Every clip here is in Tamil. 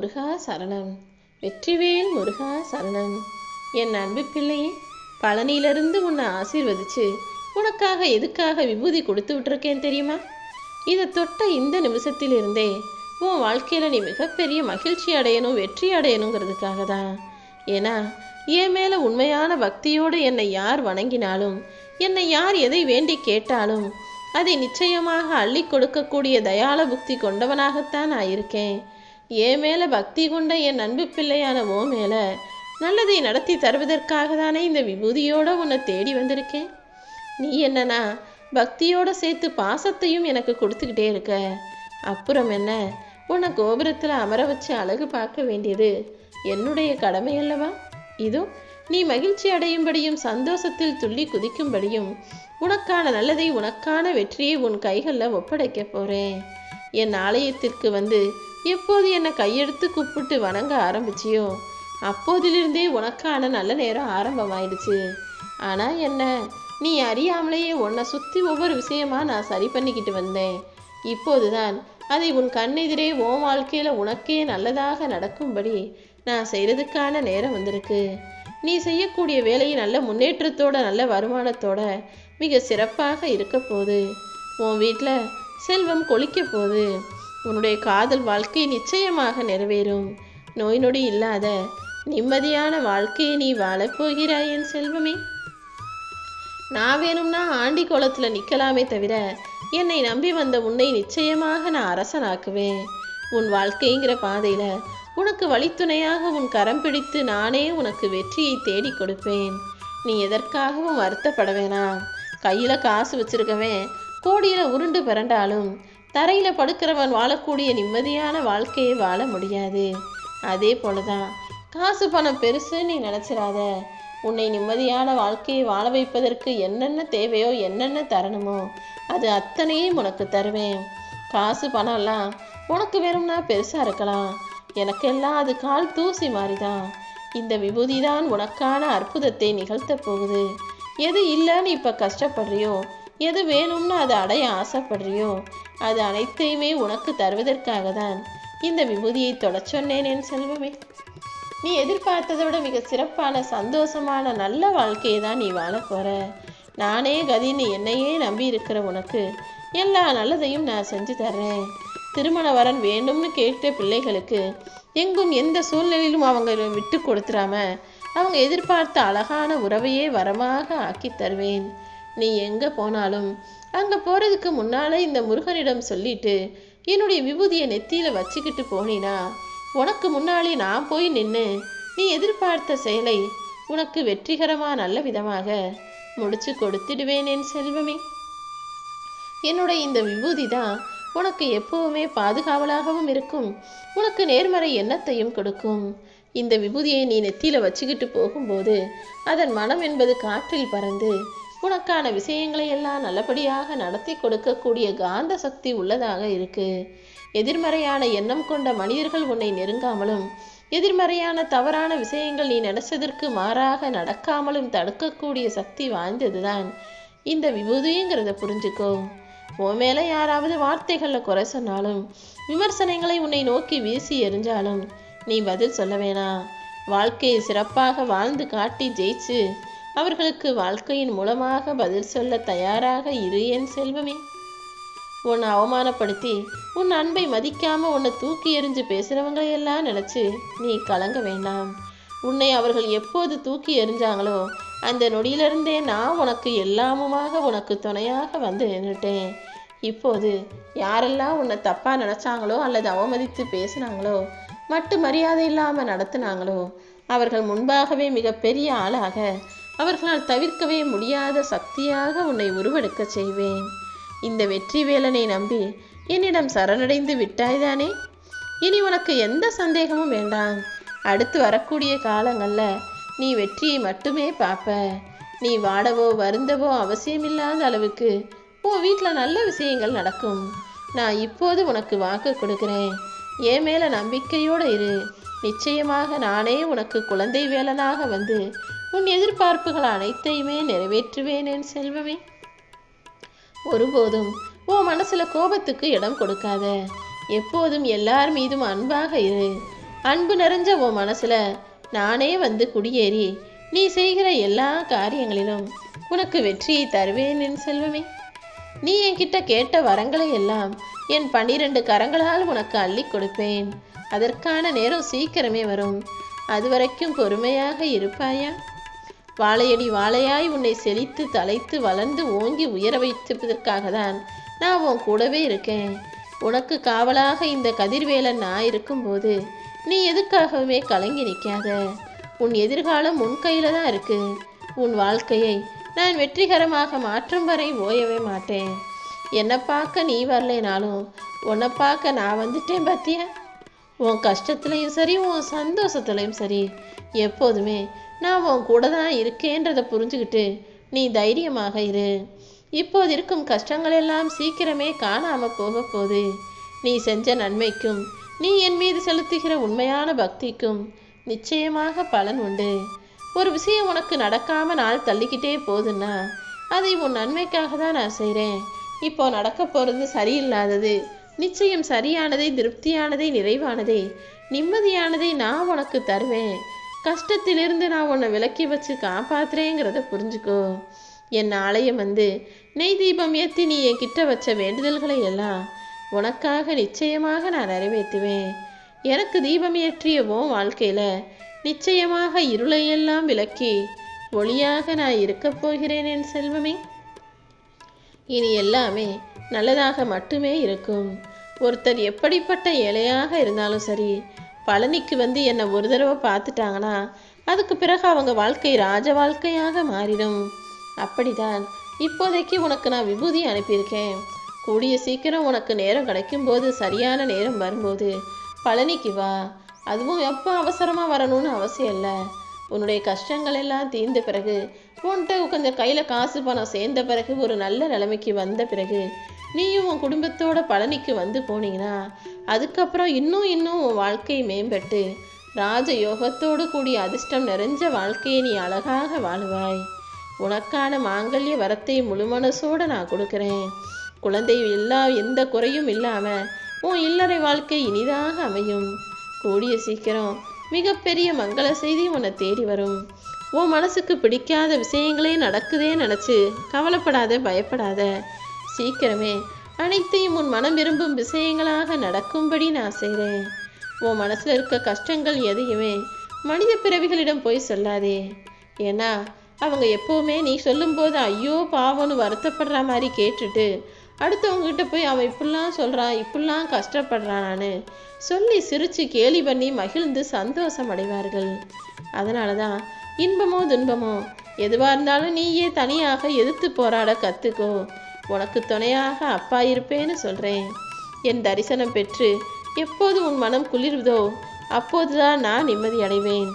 முருகா சரணம். வெற்றிவேல் முருகா சரணம். என் அன்பு பிள்ளையே பழனியிலிருந்து உன்னை ஆசீர்வதிச்சு உனக்காக எதுக்காக விபூதி கொடுத்து விட்டுருக்கேன் தெரியுமா? இதை தொட்ட இந்த நிமிஷத்திலிருந்தே உன் வாழ்க்கையில் நீ மிகப்பெரிய மகிழ்ச்சி அடையணும் வெற்றி அடையணுங்கிறதுக்காக தான். ஏன்னா என் மேலே உண்மையான பக்தியோடு என்னை யார் வணங்கினாலும் என்னை யார் எதை வேண்டி கேட்டாலும் அதை நிச்சயமாக அள்ளி கொடுக்கக்கூடிய தயால புக்தி கொண்டவனாகத்தான் நான் இருக்கேன். என் மேலே பக்தி கொண்ட என் அன்பு பிள்ளையான ஓ மேலே நல்லதை நடத்தி தருவதற்காக தானே இந்த விபூதியோடு உன்னை தேடி வந்திருக்கேன். நீ என்னன்னா பக்தியோட சேர்த்து பாசத்தையும் எனக்கு கொடுத்துக்கிட்டே இருக்க. அப்புறம் என்ன? உன்னை கோபுரத்தில் அமர வச்சு அழகு பார்க்க வேண்டியது என்னுடைய கடமை அல்லவா? இதோ நீ மகிழ்ச்சி அடையும்படியும் சந்தோஷத்தில் துள்ளி குதிக்கும்படியும் உனக்கான நல்லதை உனக்கான வெற்றியை உன் கைகளில் ஒப்படைக்க போகிறேன் என் ஆலயத்திற்கு வந்து எப்போது என்னை கையெடுத்து கூப்பிட்டு வணங்க ஆரம்பிச்சியோ? அப்போதிலிருந்தே உனக்கான நல்ல நேரம் ஆரம்பமாயிடுச்சு. ஆனால் என்ன? நீ அறியாமலேயே உன்னை சுற்றி ஒவ்வொரு விஷயமா நான் சரி பண்ணிக்கிட்டு வந்தேன். இப்போதுதான் அதை உன் கண்ணெதிரே உன் வாழ்க்கையில் உனக்கே நல்லதாக நடக்கும்படி நான் செய்கிறதுக்கான நேரம் வந்திருக்கு. நீ செய்யக்கூடிய வேலையை நல்ல முன்னேற்றத்தோட நல்ல வருமானத்தோட மிக சிறப்பாக இருக்க போகுது. உன் வீட்டில் செல்வம் கொளிக்க போகுது. உன்னுடைய காதல் வாழ்க்கை நிச்சயமாக நிறைவேறும். நோய் நொடி இல்லாத நிம்மதியான வாழ்க்கையை நீ வாழப்போகிறாய் என் செல்வமே. நான் வேணும்னா ஆண்டி கோலத்தில் நிற்கலாமே தவிர என்னை நம்பி வந்த உன்னை நிச்சயமாக நான் அரசனாக்குவேன். உன் வாழ்க்கைங்கிற பாதையில் உனக்கு வழித்துணையாக உன் கரம் பிடித்து நானே உனக்கு வெற்றியை தேடி கொடுப்பேன். நீ எதற்காகவும் வருத்தப்பட வேணாம். கையில் காசு வச்சிருக்கவே கோடியில் உருண்டு பிறண்டாலும் தரையில் படுக்கிறவன் வாழக்கூடிய நிம்மதியான வாழ்க்கையை வாழ முடியாது. அதே போலதான் காசு பணம் பெருசு நீ நினச்சிடாத உன்னை நிம்மதியான வாழ்க்கையை வாழ வைப்பதற்கு என்னென்ன தேவையோ என்னென்ன தரணுமோ அது அத்தனையும் உனக்கு தருவேன். காசு பணம்லாம் உனக்கு வேணும்னா பெருசாக இருக்கலாம். எனக்கெல்லாம் அது கால் தூசி மாதிரிதான் இந்த விபூதி தான் உனக்கான அற்புதத்தை நிகழ்த்த போகுது. எது இல்லைன்னு இப்போ கஷ்டப்படுறியோ எது வேணும்னு அதை அடைய ஆசைப்படுறியோ அது அனைத்தையுமே உனக்கு தருவதற்காக தான் இந்த விபூதியை தொடச் சொன்னேன் என் செல்வமே. நீ எதிர்பார்த்ததை விட மிக சிறப்பான சந்தோஷமான நல்ல வாழ்க்கையை தான் நீ வாழ போற. நானே கதின்னு என்னையே நம்பி இருக்கிற உனக்கு எல்லா நல்லதையும் நான் செஞ்சு தர்றேன். திருமண வரன் வேண்டும்னு கேட்ட பிள்ளைகளுக்கு எங்கும் எந்த சூழ்நிலையிலும் அவங்க விட்டு கொடுத்துடாம அவங்க எதிர்பார்த்த அழகான உறவையே வரமாக ஆக்கி தருவேன். நீ எங்கே போனாலும்? அங்கே போகிறதுக்கு முன்னாலே இந்த முருகனிடம் சொல்லிட்டு என்னுடைய விபூதியை நெத்தியில் வச்சுக்கிட்டு போனினா உனக்கு முன்னாலே நான் போய் நின்று நீ எதிர்பார்த்த செயலை உனக்கு வெற்றிகரமாக நல்ல விதமாக முடிச்சு கொடுத்துடுவேன் என் செல்வமே. என்னுடைய இந்த விபூதி தான் உனக்கு எப்பவுமே பாதுகாவலாகவும் இருக்கும். உனக்கு நேர்மறை எண்ணத்தையும் கொடுக்கும். இந்த விபூதியை நீ நெத்தியில வச்சுக்கிட்டு போகும்போது அதன் மனம் என்பது காற்றில் பறந்து உனக்கான விஷயங்களை எல்லாம் நல்லபடியாக நடத்தி கொடுக்கக்கூடிய காந்த சக்தி உள்ளதாக இருக்கு. எதிர்மறையான எண்ணம் கொண்ட மனிதர்கள் உன்னை நெருங்காமலும் எதிர்மறையான தவறான விஷயங்கள் நீ நினைச்சதற்கு மாறாக நடக்காமலும் தடுக்கக்கூடிய சக்தி வாய்ந்ததுதான். இந்த விபூதிங்கிறத புரிஞ்சுக்கோ. உன் மேலே யாராவது வார்த்தைகளில் குறை சொன்னாலும் விமர்சனங்களை உன்னை நோக்கி வீசி எறிஞ்சாலும் நீ பதில் சொல்ல வேணாம். வாழ்க்கையை சிறப்பாக வாழ்ந்து காட்டி ஜெயிச்சு அவர்களுக்கு வாழ்க்கையின் மூலமாக பதில் சொல்ல தயாராக இரு என் செல்வமே. உன்னை அவமானப்படுத்தி உன் அன்பை மதிக்காம உன்னை தூக்கி எறிஞ்சு பேசுகிறவங்களையெல்லாம் நினச்சி நீ கலங்க வேண்டாம். உன்னை அவர்கள் எப்போது தூக்கி எறிஞ்சாங்களோ அந்த நொடியிலிருந்தே நான் உனக்கு எல்லாமுமாக உனக்கு துணையாக வந்து நின்றுட்டேன். இப்போது யாரெல்லாம் உன்னை தப்பாக நினச்சாங்களோ அல்லது அவமதித்து பேசினாங்களோ மட்டு மரியாதை இல்லாமல் நடத்தினாங்களோ அவர்கள் முன்பாகவே மிகப்பெரிய ஆளாக அவர்களால் தவிர்க்கவே முடியாத சக்தியாக உன்னை உருவெடுக்க செய்வேன். இந்த வெற்றி வேலனை நம்பி என்னிடம் சரணடைந்து விட்டாய்தானே? இனி உனக்கு எந்த சந்தேகமும் வேண்டாம். அடுத்து வரக்கூடிய காலங்களில் நீ வெற்றியை மட்டுமே பார்ப்ப. நீ வாடவோ வருந்தவோ அவசியமில்லாத அளவுக்கு உன் வீட்டில் நல்ல விஷயங்கள் நடக்கும். நான் இப்போது உனக்கு வாக்கு கொடுக்குறேன். என் மேலே நம்பிக்கையோடு இரு. நிச்சயமாக நானே உனக்கு குழந்தை வேலனாக வந்து உன் எதிர்பார்ப்புகள் அனைத்தையுமே நிறைவேற்றுவேன் என் செல்வமே. ஒருபோதும் உன் மனசுல கோபத்துக்கு இடம் கொடுக்காத. எப்போதும் எல்லார் மீதும் அன்பாக இரு. அன்பு நிறைஞ்ச உன் மனசுல நானே வந்து குடியேறி நீ செய்கிற எல்லா காரியங்களிலும் உனக்கு வெற்றியை தருவேன் என் செல்வமே. நீ என்கிட்ட கேட்ட வரங்களை எல்லாம் என் பன்னிரண்டு கரங்களால் உனக்கு அள்ளி கொடுப்பேன். அதற்கான நேரம் சீக்கிரமே வரும். அதுவரைக்கும் பொறுமையாக இருப்பாயா? வாழையடி வாழையாய் உன்னை செழித்து தலைத்து வளர்ந்து ஓங்கி உயர வைத்திருப்பதற்காக தான் நான் உன் கூடவே இருக்கேன். உனக்கு காவலாக இந்த கதிர்வேலன் நான் இருக்கும்போது நீ எதுக்காகவுமே கலங்கி நிற்காத. உன் எதிர்காலம் உன் கையில் தான் இருக்கு. உன் வாழ்க்கையை நான் வெற்றிகரமாக மாற்றும் வரை ஓயவே மாட்டேன். என்னை பார்க்க நீ வரலைனாலும் உன்னை பார்க்க நான் வந்துட்டேன் பாத்தியா? உன் கஷ்டத்துலையும் சரி உன் சந்தோஷத்துலையும் சரி எப்போதுமே நான் உன் கூட தான் இருக்கேன்றதை புரிஞ்சுக்கிட்டு நீ தைரியமாக இரு. இப்போது இருக்கும் கஷ்டங்கள் எல்லாம் சீக்கிரமே காணாம போக போகுது. நீ செஞ்ச நன்மைக்கும் நீ என் மீது செலுத்துகிற உண்மையான பக்திக்கும் நிச்சயமாக பலன் உண்டு. ஒரு விஷயம் உனக்கு நடக்காம நாள் தள்ளிக்கிட்டே போகுதுன்னா அதை உன் நன்மைக்காக தான் நான் செய்கிறேன் இப்போ நடக்க போகிறது சரியில்லாதது நிச்சயம் சரியானதை திருப்தியானதை நிறைவானதை நிம்மதியானதை நான் உனக்கு தருவேன். கஷ்டத்திலிருந்து நான் உன்னை விலக்கி வச்சு காப்பாத்துறேங்கிறத புரிஞ்சுக்கோ. என் ஆலயம் வந்து நெய் தீபம் ஏற்றி நீ என் கிட்ட வச்ச வேண்டுதல்களை எல்லாம் உனக்காக நிச்சயமாக நான் நிறைவேற்றுவேன். எனக்கு தீபம் ஏற்றியவோ வாழ்க்கையில் நிச்சயமாக இருளையெல்லாம் விலக்கி ஒளியாக நான் இருக்கப் போகிறேன் என் செல்வமே. இனி எல்லாமே நல்லதாக மட்டுமே இருக்கும். ஒருத்தர் எப்படிப்பட்ட ஏழையாக இருந்தாலும் சரி பழனிக்கு வந்து என்னை ஒரு தடவை பார்த்துட்டாங்கன்னா அதுக்கு பிறகு அவங்க வாழ்க்கை ராஜ வாழ்க்கையாக மாறிடும். அப்படிதான். இப்போதைக்கு உனக்கு நான் விபூதி அனுப்பியிருக்கேன். கூடிய சீக்கிரம் உனக்கு நேரம் கிடைக்கும்போது சரியான நேரம் வரும்போது பழனிக்கு வா. அதுவும் எப்போ அவசரமாக வரணும்னு அவசியம் இல்லை. உன்னுடைய கஷ்டங்கள் எல்லாம் தீர்ந்த பிறகு உன்கிட்ட கொஞ்சம் கையில் காசு பணம் சேர்ந்த பிறகு ஒரு நல்ல நிலைமைக்கு வந்த பிறகு நீயும் உன் குடும்பத்தோட பழனிக்கு வந்து போனீங்கன்னா அதுக்கப்புறம் இன்னும் இன்னும் உன் வாழ்க்கை மேம்பட்டு ராஜ யோகத்தோடு கூடிய அதிர்ஷ்டம் நிறைஞ்ச வாழ்க்கையை நீ அழகாக வாழுவாய். உனக்கான மாங்கல்ய வரத்தை முழு மனசோட நான் கொடுக்குறேன். குழந்தை எல்லா எந்த குறையும் இல்லாமல் உன் இல்லறை வாழ்க்கை இனிதாக அமையும். கூடிய சீக்கிரம் மிகப்பெரிய மங்கள செய்தி உன்னை தேடி வரும். உன் மனசுக்கு பிடிக்காத விஷயங்களே நடக்குதே நினச்சி கவலைப்படாத பயப்படாத. சீக்கிரமே. அனைத்தையும் உன் மனம் விரும்பும் விஷயங்களாக நடக்கும்படி நான் செய்கிறேன் உன் மனசில் இருக்க கஷ்டங்கள் எதையுமே மனித பிறவிகளிடம் போய் சொல்லாதே. ஏன்னா அவங்க எப்போவுமே நீ சொல்லும்போது ஐயோ பாவம்னு வருத்தப்படுற மாதிரி கேட்டுட்டு அடுத்தவங்ககிட்ட போய் அவன் இப்படிலாம் சொல்கிறான் இப்படிலாம் கஷ்டப்படுறானான்னு சொல்லி சிரித்து கேலி பண்ணி மகிழ்ந்து சந்தோஷம் அடைவார்கள். அதனால தான் இன்பமோ துன்பமோ எதுவாக இருந்தாலும் நீயே தனியாக எதிர்த்து போராட கற்றுக்கோ உனக்கு துணையாக அப்பா இருப்பேன்னு சொல்கிறேன் என் தரிசனம் பெற்று எப்போது உன் மனம் குளிர்வதோ அப்போதுதான் நான் நிம்மதி அடைவேன்.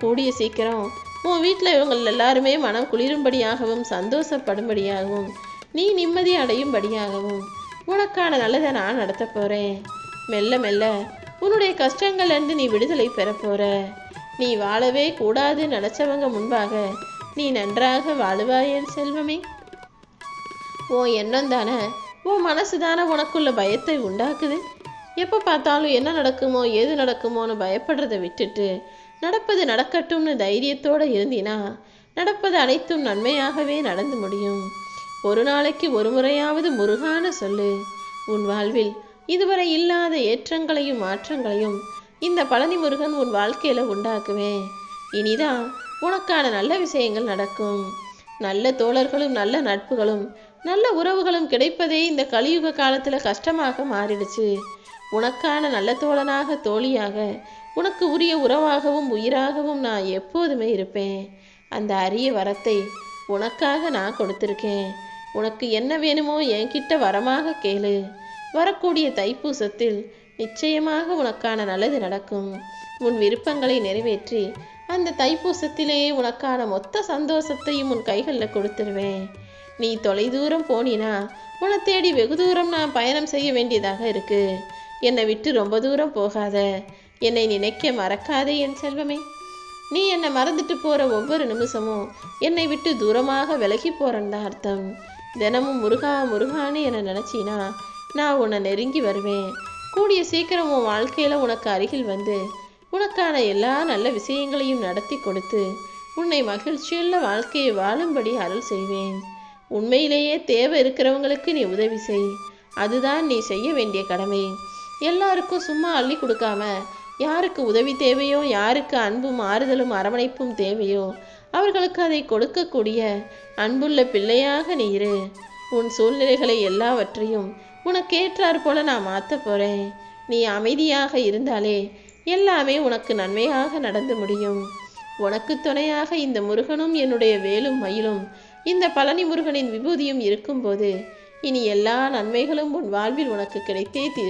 கூடிய சீக்கிரம் உன் வீட்டில் இவங்கள் எல்லாருமே மனம் குளிரும்படியாகவும் சந்தோஷப்படும்படியாகவும் நீ நிம்மதி அடையும்படியாகவும் உனக்கான நல்லதை நான் நடத்த போகிறேன் மெல்ல மெல்ல உன்னுடைய கஷ்டங்கள்லேருந்து நீ விடுதலை பெற. போகிற நீ வாழவே கூடாது நினச்சவங்க முன்பாக நீ நன்றாக வாழுவாய் என் செல்வமே. உன் எண்ணம் தானே? உன் மனசு தானே உனக்குள்ள பயத்தை உண்டாக்குது? எப்போ பார்த்தாலும் என்ன நடக்குமோ எது நடக்குமோன்னு பயப்படுறதை விட்டுட்டு நடப்பது நடக்கட்டும்னு தைரியத்தோட இருந்தினா நடப்பது அனைத்தும் நன்மையாகவே நடந்து முடியும். ஒரு நாளைக்கு ஒரு முறையாவது முருகான சொல்லு. உன் வாழ்வில் இதுவரை இல்லாத ஏற்றங்களையும் மாற்றங்களையும் இந்த பழனி முருகன் உன் வாழ்க்கையில் உண்டாக்குவேன் இனிதான் உனக்கான நல்ல விஷயங்கள் நடக்கும். நல்ல தோழர்களும் நல்ல நட்புகளும் நல்ல உறவுகளும் கிடைப்பதே இந்த கலியுக காலத்துல கஷ்டமாக மாறிடுச்சு. உனக்கான நல்ல தோழனாக தோழியாக உனக்கு உரிய உறவாகவும் உயிராகவும் நான் எப்போதுமே இருப்பேன். அந்த அரிய வரத்தை உனக்காக நான் கொடுத்துருக்கேன். உனக்கு என்ன வேணுமோ என்கிட்ட வரமாக கேளு. வரக்கூடிய தைப்பூசத்தில் நிச்சயமாக உனக்கான நல்லது நடக்கும். உன் விருப்பங்களை நிறைவேற்றி அந்த தைப்பூசத்திலே உனக்கான மொத்த சந்தோஷத்தையும் உன் கைகளில் கொடுத்துருவேன். நீ தொலைதூரம் போனினா உன்னை தேடி வெகு தூரம் நான் பயணம் செய்ய வேண்டியதாக இருக்கு. என்னை விட்டு ரொம்ப தூரம் போகாத. என்னை நினைக்க மறக்காதே என் செல்வமே. நீ என்னை மறந்துட்டு போற ஒவ்வொரு நிமிஷமும் என்னை விட்டு தூரமாக விலகி போகிறேன்னு தான் அர்த்தம். தினமும் முருகா முருகான்னு என்னை நினைச்சினா நான் உன்னை நெருங்கி வருவேன். கூடிய சீக்கிரம் உன் வாழ்க்கையில உனக்கு அருகில் வந்து உனக்கான எல்லா நல்ல விஷயங்களையும் நடத்தி கொடுத்து உன்னை மகிழ்ச்சியுள்ள வாழ்க்கையை வாழும்படி அருள் செய்வேன். உண்மையிலேயே தேவை இருக்கிறவங்களுக்கு நீ உதவி செய். அதுதான் நீ செய்ய வேண்டிய கடமை. எல்லாருக்கும் சும்மா அள்ளி கொடுக்காம யாருக்கு உதவி தேவையோ யாருக்கு அன்பும் ஆறுதலும் அரவணைப்பும் தேவையோ அவர்களுக்கு அதை கொடுக்கக்கூடிய அன்புள்ள பிள்ளையாக நீ இரு. உன் சூழ்நிலைகளை எல்லாவற்றையும் உனக்கேற்றாற் போல நான் மாற்ற போறேன். நீ அமைதியாக இருந்தாலே எல்லாமே உனக்கு நன்மையாக நடந்து முடியும். உனக்கு துணையாக இந்த முருகனும் என்னுடைய வேலும் மயிலும் இந்த பழனி முருகனின் விபூதியும் இருக்கும்போது இனி எல்லா நன்மைகளும் உன் வாழ்வில் உனக்கு கிடைத்தே தீரும்.